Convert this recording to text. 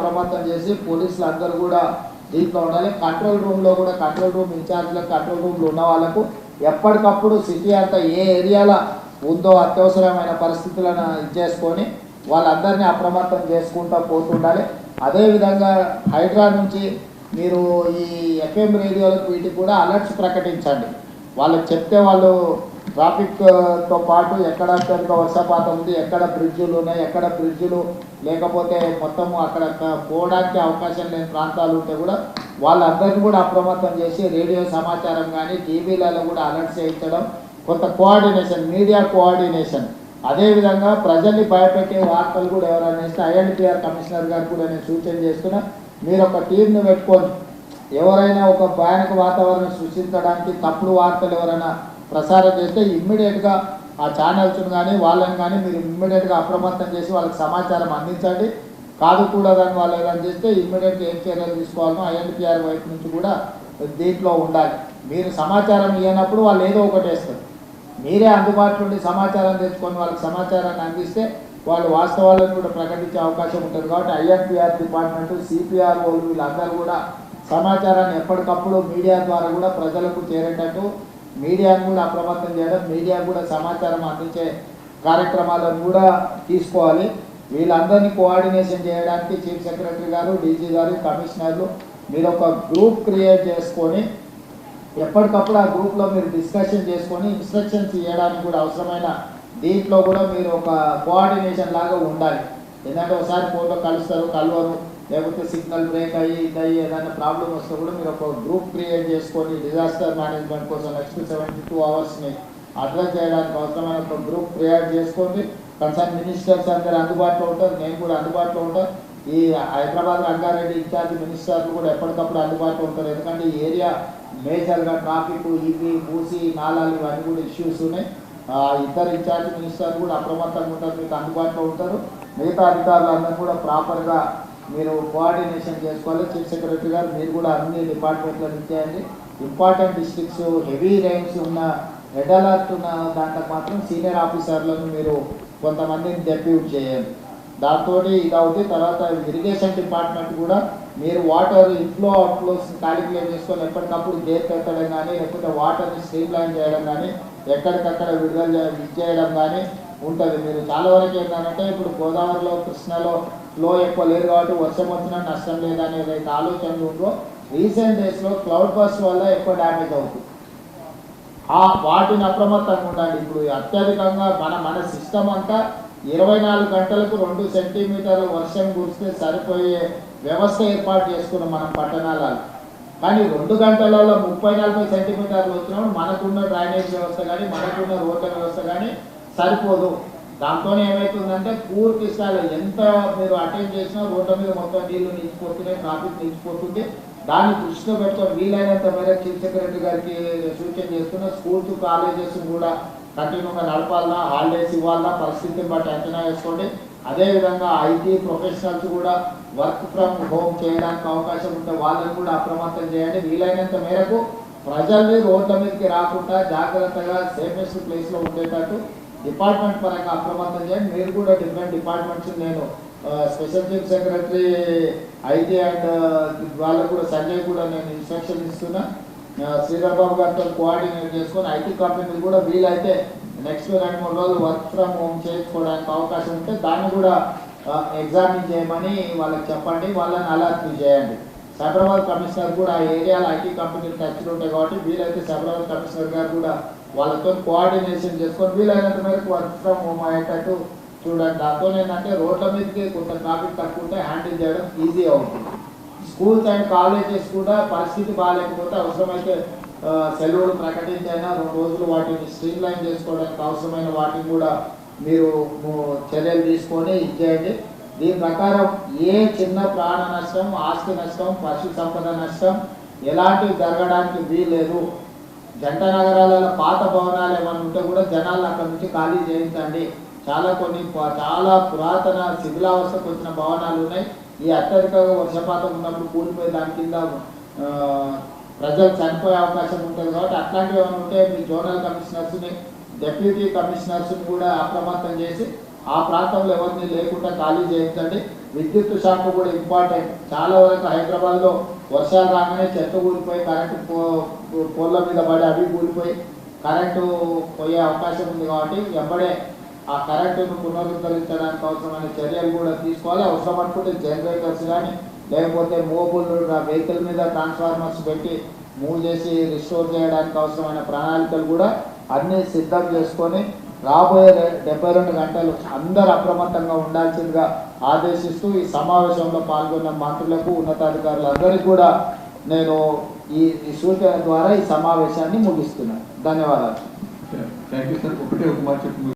అప్రమత్తం చేసి పోలీసులు అందరూ కూడా దీంట్లో ఉండాలి. కంట్రోల్ రూమ్లో కూడా కంట్రోల్ రూమ్ ఇన్ఛార్జ్లకు కంట్రోల్ రూమ్లో ఉన్న వాళ్ళకు ఎప్పటికప్పుడు సిటీ అంతా ఏ ఏరియాలో ఉందో అత్యవసరమైన పరిస్థితులను ఇచ్చేసుకొని వాళ్ళందరినీ అప్రమత్తం చేసుకుంటూ పోతుండాలి. అదేవిధంగా హైడ్రా నుంచి మీరు ఈ ఎఫ్ఎం రేడియోలకు వీటికి కూడా అలర్ట్స్ ప్రకటించండి. వాళ్ళకి చెప్తే వాళ్ళు ట్రాఫిక్తో పాటు ఎక్కడ కనుక వర్షపాతం ఉంది ఎక్కడ బ్రిడ్జులు ఉన్నాయి ఎక్కడ బ్రిడ్జులు లేకపోతే మొత్తం అక్కడ పోవడానికి అవకాశం లేని ప్రాంతాలు ఉంటే కూడా వాళ్ళందరినీ కూడా అప్రమత్తం చేసి రేడియో సమాచారం కానీ టీవీలలో కూడా అలర్ట్ చేయించడం కొంత కోఆర్డినేషన్ మీడియా కోఆర్డినేషన్. అదేవిధంగా ప్రజల్ని భయపెట్టే వార్తలు కూడా ఎవరైనా ఇస్తే ఐఎన్టీఆర్ కమిషనర్ గారు కూడా నేను సూచన చేస్తున్నా మీరు ఒక టీంను పెట్టుకొని ఎవరైనా ఒక భయానక వాతావరణం సృష్టించడానికి తప్పుడు వార్తలు ఎవరైనా ప్రసారం చేస్తే ఇమ్మీడియట్గా ఆ ఛానల్స్ని కానీ వాళ్ళని కానీ మీరు ఇమ్మీడియట్గా అప్రమత్తం చేసి వాళ్ళకి సమాచారం అందించండి. కాదు కూడదని వాళ్ళు ఏదైనా చేస్తే ఇమ్మీడియట్గా ఏం చర్యలు తీసుకోవాలనో ఐఎన్పిఆర్ వైపు నుంచి కూడా దీంట్లో ఉండాలి. మీరు సమాచారం ఇవ్వనప్పుడు వాళ్ళు ఏదో ఒకటి వేస్తారు. మీరే అందుబాటులో ఉండి సమాచారం తెచ్చుకొని వాళ్ళకి సమాచారాన్ని అందిస్తే వాళ్ళు వాస్తవాలను కూడా ప్రకటించే అవకాశం ఉంటుంది కాబట్టి ఐఎన్పిఆర్ డిపార్ట్మెంట్ సిపిఆర్ వాళ్ళు వీళ్ళందరూ కూడా సమాచారాన్ని ఎప్పటికప్పుడు మీడియా ద్వారా కూడా ప్రజలకు చేరేటట్టు మీడియాను కూడా అప్రమత్తం చేయడం మీడియా కూడా సమాచారం అందించే కార్యక్రమాలను కూడా తీసుకోవాలి. వీళ్ళందరినీ కోఆర్డినేషన్ చేయడానికి చీఫ్ సెక్రటరీ గారు డీజీ గారు కమిషనర్లు మీరు ఒక గ్రూప్ క్రియేట్ చేసుకొని ఎప్పటికప్పుడు ఆ గ్రూప్లో మీరు డిస్కషన్ చేసుకొని ఇన్స్ట్రక్షన్స్ ఇవ్వడానికి కూడా అవసరమైన దీంట్లో కూడా మీరు ఒక కోఆర్డినేషన్ లాగా ఉండాలి. ఎందుకంటే ఒకసారి ఫోన్లో కలుస్తారు కలవరు. లేకపోతే సిగ్నల్ బ్రేక్ అయ్యి ఇది అయ్యి ఏదైనా ప్రాబ్లం వస్తే కూడా మీరు ఒక గ్రూప్ క్రియేట్ చేసుకొని డిజాస్టర్ మేనేజ్మెంట్ కోసం నెక్స్ట్ సెవెంటీ టూ అవర్స్ని అడ్రస్ చేయడానికి అవసరమైన ఒక గ్రూప్ క్రియేట్ చేసుకోండి కన్సర్న్ మినిస్టర్స్ అందరు అందుబాటులో ఉంటారు. నేను కూడా అందుబాటులో ఉంటాను ఈ హైదరాబాద్ రంగారెడ్డి ఇన్ఛార్జ్ మినిస్టర్లు కూడా ఎప్పటికప్పుడు అందుబాటులో ఉంటారు. ఎందుకంటే ఈ ఏరియా మేజర్గా ట్రాఫిక్ ఇవి మూసి నాళాలు ఇవన్నీ కూడా ఇష్యూస్ ఉన్నాయి. ఇద్దరు ఇన్ఛార్జ్ మినిస్టర్లు కూడా అప్రమత్తంగా ఉంటారు. మీకు అందుబాటులో ఉంటారు. మిగతా అధికారులు అందరూ కూడా ప్రాపర్గా మీరు కోఆర్డినేషన్ చేసుకోవాలి. చీఫ్ సెక్రటరీ గారు మీరు కూడా అన్ని డిపార్ట్మెంట్లో ఇచ్చేయండి ఇంపార్టెంట్ డిస్ట్రిక్ట్స్ హెవీ రైన్స్ ఉన్న రెడ్ అలర్ట్ ఉన్న దాంట్లో మాత్రం సీనియర్ ఆఫీసర్లను మీరు కొంతమందిని డెప్యూట్ చేయండి. దాంతో ఇది అవుతుంది. తర్వాత ఇరిగేషన్ డిపార్ట్మెంట్ కూడా మీరు వాటర్ ఇన్ఫ్లో అవుట్ఫ్లోస్ క్యాలిక్యులేట్ చేసుకొని ఎప్పటికప్పుడు గేట్ పెట్టడం కానీ లేకపోతే వాటర్ని స్ట్రీమ్ లైన్ చేయడం కానీ ఎక్కడికక్కడ విడుదల చేయడం కానీ ఉంటుంది. మీరు చాలా వరకు ఏంటంటే ఇప్పుడు గోదావరిలో కృష్ణలో ఫ్లో ఎక్కువ లేదు కాబట్టి వర్షం వచ్చినా నష్టం లేదనే ఏదైతే ఆలోచనలు ఉందో రీసెంట్ డేస్లో క్లౌడ్ బస్ట్ వల్ల ఎక్కువ డ్యామేజ్ అవుతుంది. ఆ వాటిని అప్రమత్తంగా ఉండాలి ఇప్పుడు అత్యధికంగా మన మన సిస్టమ్ అంతా ఇరవై నాలుగు గంటలకు రెండు సెంటీమీటర్లు వర్షం కురిస్తే సరిపోయే వ్యవస్థ ఏర్పాటు చేసుకున్నాం మనం పట్టణాలలో. కానీ రెండు గంటలలో ముప్పై నలభై సెంటీమీటర్లు వచ్చినప్పుడు మనకున్న డ్రైనేజ్ వ్యవస్థ కానీ మనకున్న రోడ్ల వ్యవస్థ కానీ సరిపోదు. దాంతో ఏమవుతుందంటే పూర్తి స్థాయిలో ఎంత మీరు అటెండ్ చేసినా రోడ్ల మీద మొత్తం నీళ్ళు నిలిచిపోతున్నాయి ట్రాఫిక్ నిలిచిపోతుంది దాన్ని దృష్టిలో పెట్టుకొని వీలైనంత మేరకు చీఫ్ సెక్రటరీ గారికి సూచన చేస్తున్న స్కూల్స్ కాలేజెస్ కూడా కంటిన్యూగా నడపాలన్నా హాలిడేస్ ఇవ్వాలన్నా పరిస్థితిని బట్టి అంచనా వేసుకోండి. అదేవిధంగా ఐటీ ప్రొఫెషనల్స్ కూడా వర్క్ ఫ్రమ్ హోమ్ చేయడానికి అవకాశం ఉంటే వాళ్ళని కూడా అప్రమత్తం చేయండి. వీలైనంత మేరకు ప్రజల్ని రోడ్ల మీదకి రాకుండా జాగ్రత్తగా సేఫెస్ట్ ప్లేస్లో ఉండేటట్టు డిపార్ట్మెంట్ పరంగా అప్రమత్తం చేయండి. మీరు కూడా డిఫరెంట్ డిపార్ట్మెంట్స్ నేను special chief secretary IT and వాళ్ళకు కూడా సంజయ్ కూడా నేను ఇన్స్ట్రక్షన్ ఇస్తున్నా. శ్రీరాబాబు గారితో కోఆర్డినేట్ చేసుకొని ఐటీ కంపెనీలు కూడా వీలైతే నెక్స్ట్ రెండు మూడు రోజులు వర్క్ ఫ్రమ్ హోమ్ చేసుకోవడానికి అవకాశం ఉంటే దాన్ని కూడా ఎగ్జామిన్ చేయమని వాళ్ళకి చెప్పండి. వాళ్ళని అలర్ట్ చేయండి. సైబరాబాద్ కమిషనర్ కూడా ఆ ఏరియాలో ఐటీ కంపెనీలు టచ్లు ఉంటాయి కాబట్టి వీలైతే సైబరాబాద్ కమిషనర్ గారు కూడా వాళ్ళతో కోఆర్డినేషన్ చేసుకొని వీలైనంత మేరకు వర్క్ ఫ్రమ్ హోమ్ అయ్యేటట్టు చూడండి. దాంతో ఏంటంటే రోడ్ల మీదకి కొంత ట్రాఫిక్ తక్కువ ఉంటే హ్యాండిల్ చేయడం ఈజీ అవుతుంది స్కూల్స్ అండ్ కాలేజెస్ కూడా పరిస్థితి బాగాలేకపోతే అవసరమైతే సెలవులు ప్రకటించైనా రెండు రోజులు వాటిని స్ట్రీమ్ లైన్ చేసుకోవడానికి అవసరమైన వాటిని కూడా మీరు చర్యలు తీసుకొని ఇచ్చేయండి దీని ప్రకారం ఏ చిన్న ప్రాణ నష్టం ఆస్తి నష్టం పశు సంపద నష్టం ఎలాంటివి జరగడానికి వీల్లేదు జంట నగరాలలో పాత భవనాలు ఏమైనా ఉంటే కూడా జనాలు అక్కడ నుంచి ఖాళీ చేయించండి. చాలా కొన్ని చాలా పురాతన శిథిలావస్థకు వచ్చిన భవనాలు ఉన్నాయి. ఈ అత్యధికంగా వర్షపాతం ఉన్నప్పుడు కూలిపోయి దాని కింద ప్రజలు చనిపోయే అవకాశం ఉంటుంది కాబట్టి అట్లాంటివి ఏమైనా ఉంటే మీ జోనల్ కమిషనర్స్ని డెప్యూటీ కమిషనర్స్ని కూడా అప్రమత్తం చేసి ఆ ప్రాంతంలో ఎవరిని లేకుండా ఖాళీ చేయించండి. విద్యుత్ శాఖ కూడా ఇంపార్టెంట్. చాలా వరకు హైదరాబాద్లో వర్షాలు రాగానే చెత్త కూలిపోయి కరెంటు పో పోల్ల మీద పడి అవి కూలిపోయి కరెంటు పోయే అవకాశం ఉంది కాబట్టి ఎప్పుడే ఆ కరెంటును పునరుద్ధరించడానికి అవసరమైన చర్యలు కూడా తీసుకోవాలి. అవసరం అనుకుంటే జనరేటర్స్ కానీ లేకపోతే మోబుల్ వెహికల్ మీద ట్రాన్స్ఫార్మర్స్ పెట్టి మూవ్ చేసి రిస్టోర్ చేయడానికి అవసరమైన ప్రణాళికలు కూడా అన్నీ సిద్ధం చేసుకొని రాబోయే డెబ్బై రెండు గంటలు అందరు అప్రమత్తంగా ఉండాల్సిందిగా ఆదేశిస్తూ ఈ సమావేశంలో పాల్గొన్న మంత్రులకు ఉన్నతాధికారులందరికీ కూడా నేను ఈ ఈ సూచన ద్వారా ఈ సమావేశాన్ని ముగిస్తున్నాను. ధన్యవాదాలు.